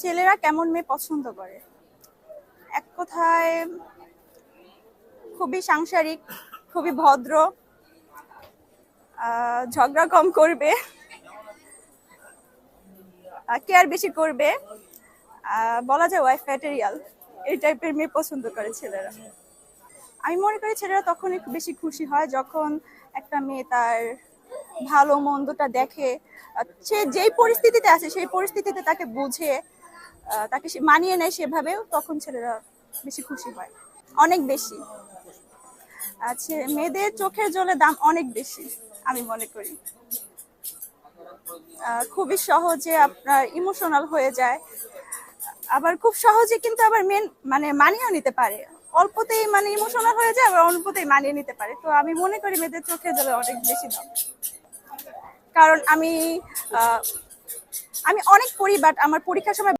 ছেলেরা কেমন মেয়ে পছন্দ করে? এক কথায়, খুবই সাংসারিক, খুবই ভদ্র ঝগড়া কম করবে কেয়ার বেশি করবে বলা যায় ওয়াইফ ম্যাটেরিয়াল এই টাইপের মেয়ে পছন্দ করে ছেলেরা। আমি মনে করি ছেলেরা তখনই বেশি খুশি হয় যখন একটা মেয়ে তার ভালো মন্দটা দেখে, সে যেই পরিস্থিতিতে আছে সেই পরিস্থিতিতে তাকে বুঝে তাকে মানিয়ে নেয় সেভাবেও তখন ছেলেরা বেশি খুশি হয়। অনেক বেশি। আচ্ছা মেয়েদের চোখের জলে দাম অনেক বেশি, আমি মনে করি। খুবই সহজে আপনার ইমোশনাল হয়ে যায়। আবার খুব সহজে কিন্তু আবার মেন মানে মানিয়েও নিতে পারে। অল্পতেই মানে ইমোশনাল হয়ে যায়, আবার অল্পতেই মানিয়ে নিতে পারে। তো আমি মনে করি মেয়েদের চোখের জলে অনেক বেশি দাম। কারণ আমি আমি অনেক পড়ি বাট আমার পরীক্ষার সময়